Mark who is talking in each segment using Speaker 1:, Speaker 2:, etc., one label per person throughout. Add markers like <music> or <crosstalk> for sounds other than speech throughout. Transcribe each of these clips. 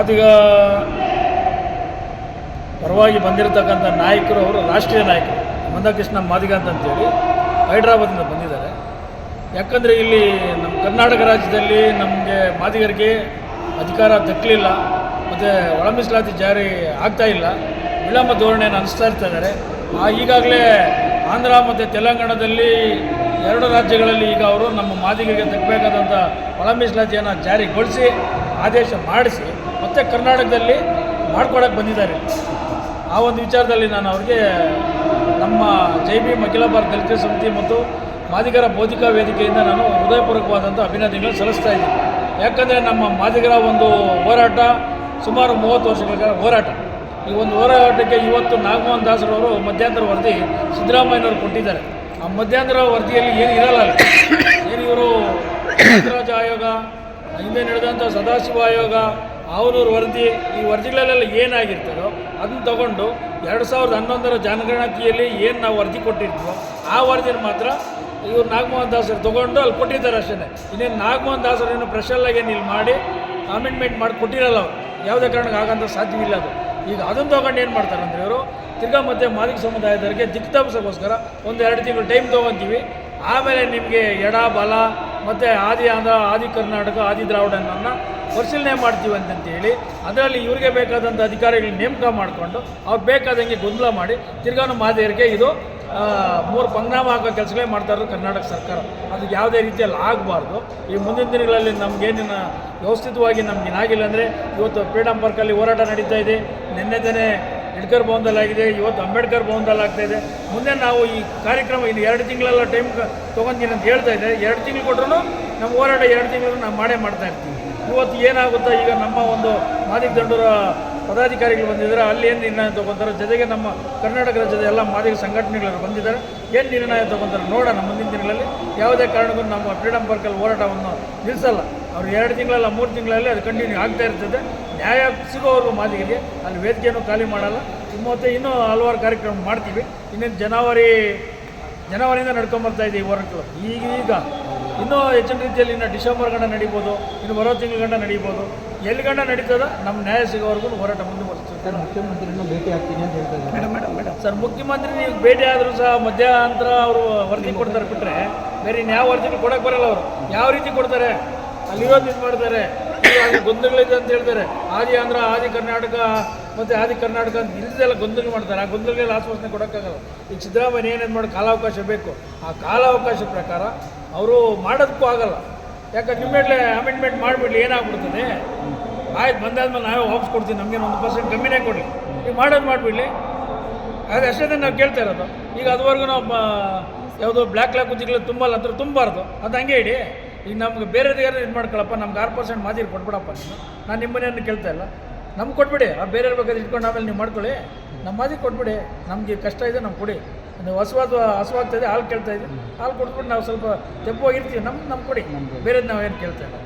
Speaker 1: ಮಾದಿಗ ಪರವಾಗಿ ಬಂದಿರತಕ್ಕಂಥ ನಾಯಕರು ಅವರು, ರಾಷ್ಟ್ರೀಯ ನಾಯಕರು ಮಂದಕೃಷ್ಣ ಮಾದಿಗ ಅಂತಂತೇಳಿ ಹೈದ್ರಾಬಾದಿಂದ ಬಂದಿದ್ದಾರೆ. ಯಾಕಂದರೆ ಇಲ್ಲಿ ನಮ್ಮ ಕರ್ನಾಟಕ ರಾಜ್ಯದಲ್ಲಿ ನಮಗೆ ಮಾದಿಗರಿಗೆ ಅಧಿಕಾರ ದಕ್ಕಲಿಲ್ಲ, ಮತ್ತು ಒಳ ಜಾರಿ ಆಗ್ತಾ ಇಲ್ಲ. ವಿಳಂಬ ಧೋರಣೆಯನ್ನು ಅನಿಸ್ತಾ ಇರ್ತಾ ಇದ್ದಾರೆ. ಈಗಾಗಲೇ ಆಂಧ್ರ ಮತ್ತು ತೆಲಂಗಾಣದಲ್ಲಿ ಎರಡು ರಾಜ್ಯಗಳಲ್ಲಿ ಈಗ ಅವರು ನಮ್ಮ ಮಾದಿಗರಿಗೆ ತಕ್ಕಬೇಕಾದಂಥ ಒಳ ಮೀಸಲಾತಿಯನ್ನು ಜಾರಿಗೊಳಿಸಿ, ಆದೇಶ ಮಾಡಿಸಿ ಮತ್ತು ಕರ್ನಾಟಕದಲ್ಲಿ ಮಾಡ್ಕೊಡಕ್ಕೆ ಬಂದಿದ್ದಾರೆ. ಆ ಒಂದು ವಿಚಾರದಲ್ಲಿ ನಾನು ಅವ್ರಿಗೆ ನಮ್ಮ ಜೈ ಬಿ ಅಖಿಲ ಭಾರತ ದಲಿತ ಸಮಿತಿ ಮತ್ತು ಮಾದಿಗರ ಬೌದ್ಧಿಕ ವೇದಿಕೆಯಿಂದ ನಾನು ಹೃದಯಪೂರ್ವಕವಾದಂಥ ಅಭಿನಂದನೆಗಳನ್ನು ಸಲ್ಲಿಸ್ತಾ ಇದ್ದೀನಿ. ಯಾಕಂದರೆ ನಮ್ಮ ಮಾದಿಗರ ಒಂದು ಹೋರಾಟ ಸುಮಾರು ಮೂವತ್ತು ವರ್ಷಗಳ ಹೋರಾಟ. ಈ ಒಂದು ಹೋರಾಟಕ್ಕೆ ಇವತ್ತು ನಾಗಮೋಹನ್ ದಾಸರವರು ಮಧ್ಯಂತರ ವರದಿ ಸಿದ್ದರಾಮಯ್ಯನವರು ಕೊಟ್ಟಿದ್ದಾರೆ. ಆ ಮಧ್ಯಂತರ ವರದಿಯಲ್ಲಿ ಏನು ಇರಲ್ಲ. ಏನು ಇವರು <coughs> ಆಯೋಗ ಹಿಂದೆ ನಡೆದಂಥ ಸದಾಶಿವ ಆಯೋಗ ಅವನೂರು ವರದಿ, ಈ ವರದಿಗಳಲ್ಲೆಲ್ಲ ಏನಾಗಿರ್ತಾರೋ ಅದನ್ನ ತಗೊಂಡು ಎರಡು ಸಾವಿರದ ಹನ್ನೊಂದರ ಜನಗಣತಿಯಲ್ಲಿ ಏನು ನಾವು ವರದಿ ಕೊಟ್ಟಿರ್ತೀವೋ ಆ ವರದಿನ ಮಾತ್ರ ಇವ್ರು ನಾಗಮೋಹನ್ ದಾಸರು ತೊಗೊಂಡು ಅಲ್ಲಿ ಕೊಟ್ಟಿದ್ದಾರೆ ಅಷ್ಟೇ ಇನ್ನೇನು ನಾಗಮೋಹನ್ ದಾಸರು ಏನು ಪ್ರೆಷರ್ಲಾಗಿ ಇಲ್ಲಿ ಮಾಡಿ ಅಮೆಂಡ್ಮೆಂಟ್ ಮಾಡಿ ಕೊಟ್ಟಿರಲ್ಲ ಅವರು. ಯಾವುದೇ ಕಾರಣಕ್ಕೆ ಆಗಂತ ಸಾಧ್ಯವಿಲ್ಲ ಅದು. ಈಗ ಅದನ್ನು ತೊಗೊಂಡು ಏನು ಮಾಡ್ತಾರೆ ಅಂದರೆ ಇವರು ತಿರ್ಗಾ ಮತ್ತೆ ಮಾದಿಗ ಸಮುದಾಯದವರಿಗೆ ದಿಕ್ತಪ್ಸೋಕ್ಕೋಸ್ಕರ ಒಂದು ಎರಡು ತಿಂಗಳು ಟೈಮ್ ತೊಗೊತೀವಿ. ಆಮೇಲೆ ನಿಮಗೆ ಎಡ, ಬಲ ಮತ್ತು ಆದಿ ಆಂಧ್ರ, ಆದಿ ಕರ್ನಾಟಕ, ಆದಿ ದ್ರಾವಿಡನನ್ನು ಪರಿಶೀಲನೆ ಮಾಡ್ತೀವಿ ಅಂತಂತೇಳಿ ಅದರಲ್ಲಿ ಇವರಿಗೆ ಬೇಕಾದಂಥ ಅಧಿಕಾರಿಗಳನ್ನ ನೇಮಕ ಮಾಡಿಕೊಂಡು ಅವ್ರು ಬೇಕಾದಂಗೆ ಗೊಂದಲ ಮಾಡಿ ತಿರ್ಗಾನು ಮಾದೇರಿಗೆ ಇದು ಮೂರು ಪಂಗ್ನಾಮ ಹಾಕೋ ಕೆಲಸಗಳೇ ಮಾಡ್ತಾ ಇರೋದು ಕರ್ನಾಟಕ ಸರ್ಕಾರ. ಅದು ಯಾವುದೇ ರೀತಿಯಲ್ಲಿ ಆಗಬಾರ್ದು. ಈ ಮುಂದಿನ ದಿನಗಳಲ್ಲಿ ನಮಗೇನಿನ ವ್ಯವಸ್ಥಿತವಾಗಿ ನಮ್ಗೆ ಆಗಿಲ್ಲ ಅಂದರೆ ಇವತ್ತು ಫ್ರೀಡಮ್ ಪಾರ್ಕಲ್ಲಿ ಹೋರಾಟ ನಡೀತಾ ಇದೆ. ನಿನ್ನೆ ಅಂಬೇಡ್ಕರ್ ಭವನದಲ್ಲಾಗಿದೆ ಇವತ್ತು ಅಂಬೇಡ್ಕರ್ ಭವನದಲ್ಲಿ ಇದೆ. ಮುಂದೆ ನಾವು ಈ ಕಾರ್ಯಕ್ರಮ ಇನ್ನು ಎರಡು ತಿಂಗಳೆಲ್ಲ ಟೈಮ್ ತೊಗೊಂತೀನಿ ಅಂತ ಹೇಳ್ತಾ ಇದೆ ಎರಡು ತಿಂಗಳು ಕೊಟ್ಟರು ನಮ್ಮ ಹೋರಾಟ ಎರಡು ತಿಂಗಳು ನಾವು ಮಾಡೇ ಮಾಡ್ತಾ ಇರ್ತೀವಿ. ಇವತ್ತು ಏನಾಗುತ್ತೆ ಈಗ ನಮ್ಮ ಒಂದು ಮಾದಿಗ ದಂಡೂರ ಪದಾಧಿಕಾರಿಗಳು ಬಂದಿದ್ದಾರೆ. ಅಲ್ಲಿ ಏನು ನಿರ್ಣಯ ತೊಗೊತಾರೆ, ಜೊತೆಗೆ ನಮ್ಮ ಕರ್ನಾಟಕ ರಾಜ್ಯದ ಎಲ್ಲ ಮಾದಿಗ ಸಂಘಟನೆಗಳು ಬಂದಿದ್ದಾರೆ. ಏನು ನಿರ್ಣಯ ತೊಗೊತಾರೆ ನೋಡೋಣ ಮುಂದಿನ ದಿನಗಳಲ್ಲಿ. ಯಾವುದೇ ಕಾರಣಕ್ಕೂ ನಮ್ಮ ಫ್ರೀಡಮ್ ಪಾರ್ಕಲ್ಲಿ ಹೋರಾಟವನ್ನು ನಿಲ್ಲಿಸಲ್ಲ. ಅವ್ರು ಎರಡು ತಿಂಗಳಲ್ಲ, ಮೂರು ತಿಂಗಳಲ್ಲಿ ಅದು ಕಂಟಿನ್ಯೂ ಆಗ್ತಾ ಇರ್ತದೆ. ನ್ಯಾಯ ಸಿಗೋವರೆಗೂ ಮಾದಿಗೆ ಅಲ್ಲಿ ವೇದಿಕೆಯನ್ನು ಖಾಲಿ ಮಾಡಲ್ಲ. ಮತ್ತು ಇನ್ನೂ ಹಲವಾರು ಕಾರ್ಯಕ್ರಮ ಮಾಡ್ತೀವಿ. ಇನ್ನೇನು ಜನವರಿ, ಜನವರಿಯಿಂದ ನಡ್ಕೊಂಬರ್ತಾ ಇದೆ ಈ ಹೋರಾಟಗಳು. ಈಗೀಗ ಈಗ ಇನ್ನೂ ಹೆಚ್ಚಿನ ರೀತಿಯಲ್ಲಿ ಇನ್ನು ಡಿಸೆಂಬರ್ ಗಂಡ ನಡೀಬೋದು ಇನ್ನು ಬರೋ ತಿಂಗಳ ಗಂಡ ನಡೀಬೋದು. ಎಲ್ಲಿ ಗಂಡ ನಡೀತದ ನಮ್ಮ ನ್ಯಾಯ ಸಿಗೋವರೆಗೂ ಹೋರಾಟ ಮುಂದುವರಿಸ್ತೀವಿ
Speaker 2: ಸರ್ ಮುಖ್ಯಮಂತ್ರಿಯನ್ನು ಭೇಟಿ ಆಗ್ತೀನಿ ಅಂತ ಹೇಳ್ತಾ ಇದ್ದಾರೆ. Madam madam madam.
Speaker 1: ಸರ್ ಮುಖ್ಯಮಂತ್ರಿ ನೀವು ಭೇಟಿ ಆದರೂ ಸಹ ಮಧ್ಯಂತರ ಅವರು ವರದಿ ಕೊಡ್ತಾರೆ ಬಿಟ್ಟರೆ ಬೇರೆ ಇನ್ಯಾವ ವರದಿಗಳು ಕೊಡಕ್ಕೆ ಬರಲ್ಲ ಅವರು. ಯಾವ ರೀತಿ ಕೊಡ್ತಾರೆ? ಅಲ್ಲಿರೋದು ಇದು ಮಾಡ್ತಾರೆ. ಗೊಂದಲಗಳಿದೆ ಅಂತ ಹೇಳ್ತಾರೆ. ಆದಿ ಆಂಧ್ರ ಆದಿ ಕರ್ನಾಟಕ ಮತ್ತು ಆದಿ ಕರ್ನಾಟಕ ಅಂತ ಇಲ್ಲದೆಲ್ಲ ಗೊಂದಲ ಮಾಡ್ತಾರೆ. ಆ ಗೊಂದಲಗಳಲ್ಲಿ ಆಶ್ವಾಸನೆ ಕೊಡೋಕ್ಕಾಗಲ್ಲ. ಈಗ ಸಿದ್ದರಾಮಯ್ಯ ಏನೇನು ಮಾಡಿ ಕಾಲಾವಕಾಶ ಬೇಕು. ಆ ಕಾಲಾವಕಾಶ ಪ್ರಕಾರ ಅವರು ಮಾಡೋದಕ್ಕೂ ಆಗಲ್ಲ. ಯಾಕಂದ್ರೆ ನಿಮ್ಮೇಲೆ ಅಮೆಂಡ್ಮೆಂಟ್ ಮಾಡಿಬಿಡ್ಲಿ, ಏನಾಗ್ಬಿಡ್ತದೆ? ಆಯ್ತು, ಬಂದಾದ್ಮೇಲೆ ನಾವೇ ವಾಪಸ್ ಕೊಡ್ತೀವಿ, ನಮಗೆ ಒಂದು ಪರ್ಸೆಂಟ್ ಕಮ್ಮಿನೇ ಕೊಡಿ ಈಗ ಮಾಡೋದು ಮಾಡಿಬಿಡ್ಲಿ. ಅದು ಅಷ್ಟೇ ನಾವು ಕೇಳ್ತಾ ಇರೋದು. ಈಗ ಅದುವರೆಗೂ ನಾವು ಯಾವುದೋ ಬ್ಲ್ಯಾಕ್ ಲಾಕ್ ಉದ್ಯೋಗಗಳು ತುಂಬಲ್ಲ ಅಂತ ತುಂಬಾರ್ದು. ಅದು ಹಂಗೆ ಇಡಿ. ಈಗ ನಮ್ಗೆ ಬೇರೆದಿಗಾರ ಇದು ಮಾಡ್ಕೊಳಪ್ಪ, ನಮ್ಗೆ ಆರು ಪರ್ಸೆಂಟ್ ಮಾದಿರಿ ಕೊಟ್ಬಿಡಪ್ಪ ನೀನು. ನಾನು ನಿಮ್ಮನೇನು ಕೇಳ್ತಾ ಇಲ್ಲ. ನಮ್ಗೆ ಕೊಟ್ಬಿಡಿ. ಆ ಬೇರೆ ಬೇಕಾದ್ರೆ ಇಟ್ಕೊಂಡು ಆಮೇಲೆ ನೀವು ಮಾಡ್ಕೊಳ್ಳಿ. ನಮ್ಮ ಮಾದಿ ಕೊಟ್ಬಿಡಿ. ನಮಗೆ ಕಷ್ಟ ಇದೆ, ನಮ್ಗೆ ಕೊಡಿ. ನೀವು ಹಸುವಾದ ಹಸುವಾಗ್ತಾ ಇದೆ ಹಾಲು ಕೇಳ್ತಾ ಇದೆ. ಹಾಲು ಕೊಟ್ಬಿಟ್ಟು ನಾವು ಸ್ವಲ್ಪ ತೆಪ್ಪವಾಗಿರ್ತೀವಿ ನಮ್ಮ ನಮ್ಮ ಕೊಡಿ. ಬೇರೆದು ನಾವು ಏನು ಕೇಳ್ತಾ ಇಲ್ಲ.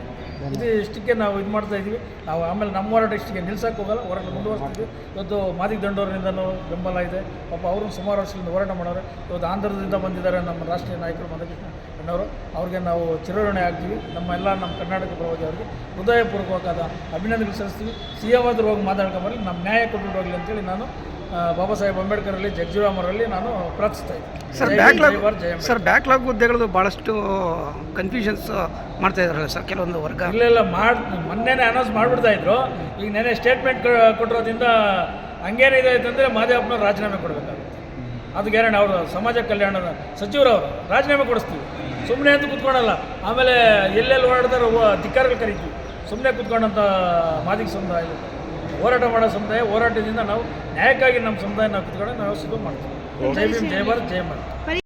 Speaker 1: ಇದು ಇಷ್ಟಕ್ಕೆ ನಾವು ಇದು ಮಾಡ್ತಾ ಇದ್ವಿ. ನಾವು ಆಮೇಲೆ ನಮ್ಮ ಹೋರಾಟ ಇಷ್ಟಕ್ಕೆ ನಿಲ್ಸಕ್ಕೆ ಹೋಗಲ್ಲ ಹೋರಾಟ ಮುಂದುವರಿಸ್ತೀವಿ. ಇವತ್ತು ಮಾದಿಗ ದಂಡೋರರಿಂದನೂ ಬೆಂಬಲ ಇದೆ. ಪಾಪ ಅವರು ಸುಮಾರು ವರ್ಷದಿಂದ ಹೋರಾಟ ಮಾಡೋರು. ಇವತ್ತು ಆಂಧ್ರದಿಂದ ಬಂದಿದ್ದಾರೆ ನಮ್ಮ ರಾಷ್ಟ್ರೀಯ ನಾಯಕರು ಮಧುಕೃಷ್ಣ ಅಣ್ಣವರು. ಅವ್ರಿಗೆ ನಾವು ಚಿರಋಣಿ ಆಗ್ತೀವಿ. ನಮ್ಮ ಎಲ್ಲ ನಮ್ಮ ಕರ್ನಾಟಕ ಪ್ರವಾದಿ ಅವರಿಗೆ ಹೃದಯಪೂರ್ವಕವಾದ ಅಭಿನಂದನೆ ಸಲ್ಲಿಸ್ತೀವಿ. ಆದರೂ ಹೋಗಿ ಮಾತಾಡ್ಕೊಂಬರಲಿ ನಮ್ಮ ನ್ಯಾಯ ಕೊಟ್ಟು ಹೋಗಲಿ ಅಂತೇಳಿ ನಾನು ಬಾಬಾ ಸಾಹೇಬ್ ಅಂಬೇಡ್ಕರಲ್ಲಿ ಜಗಜೀರಾಮರಲ್ಲಿ ನಾನು ಪ್ರಾರ್ಥಿಸ್ತಾ
Speaker 3: ಸರ್
Speaker 1: ಇದ್ದೀನಿ
Speaker 3: ಬ್ಯಾಕ್ಲಾಗ್
Speaker 1: ಅಂಬೇಡ್ಕರ್.
Speaker 3: ಸರ್ ಬ್ಯಾಕ್ಲಾಗ್ ಹುದ್ದೆಗಳು ಭಾಳಷ್ಟು ಕನ್ಫ್ಯೂಷನ್ಸ್ ಮಾಡ್ತಾ ಇದಾರಲ್ಲ ಸರ್ ಕೆಲವೊಂದು ವರ್ಗ?
Speaker 1: ಇಲ್ಲ ಇಲ್ಲ ಮಾಡಿ ಮೊನ್ನೆನೇ ಅನೌನ್ಸ್ ಮಾಡಿಬಿಡ್ತಾ ಇದ್ರು. ಈಗ ನೆನೆ ಸ್ಟೇಟ್ಮೆಂಟ್ ಕೊಟ್ಟಿರೋದ್ರಿಂದ ಹಂಗೇನಿದೆ ಅಂತಂದರೆ ಮಾದೇವಪ್ಪನವ್ರು ರಾಜೀನಾಮೆ ಕೊಡಬೇಕಾಗುತ್ತೆ. ಅದು ಗ್ಯಾರಂಟಿ ಅವರು ಸಮಾಜ ಕಲ್ಯಾಣದ ಸಚಿವರವರು ರಾಜೀನಾಮೆ ಕೊಡಿಸ್ತೀವಿ. ಸುಮ್ಮನೆ ಅಂತ ಕೂತ್ಕೊಳಲ್ಲ ಆಮೇಲೆ ಎಲ್ಲೆಲ್ಲಿ ಓಡಾಡ್ತಾರೋ ಅಧಿಕಾರಿಗಳು ಕರಿತೀವಿ. ಸುಮ್ಮನೆ ಕೂತ್ಕೊಂಡಂಥ ಮಾದಿಗ ಸಮುದಾಯ ಹೋರಾಟ ಮಾಡೋ ಸಮುದಾಯ ಹೋರಾಟದಿಂದ ನಾವು ನ್ಯಾಯಕ್ಕಾಗಿ ನಮ್ಮ ಸಮುದಾಯ ನಾವು ಕೂತ್ಕೊಂಡು ನಾವು ಸುಲಭ ಮಾಡ್ತೀವಿ. ಜೈ ಭೀಮ್ ಜೈ ಭಾರತ್ ಜೈ ಮಾತೆ.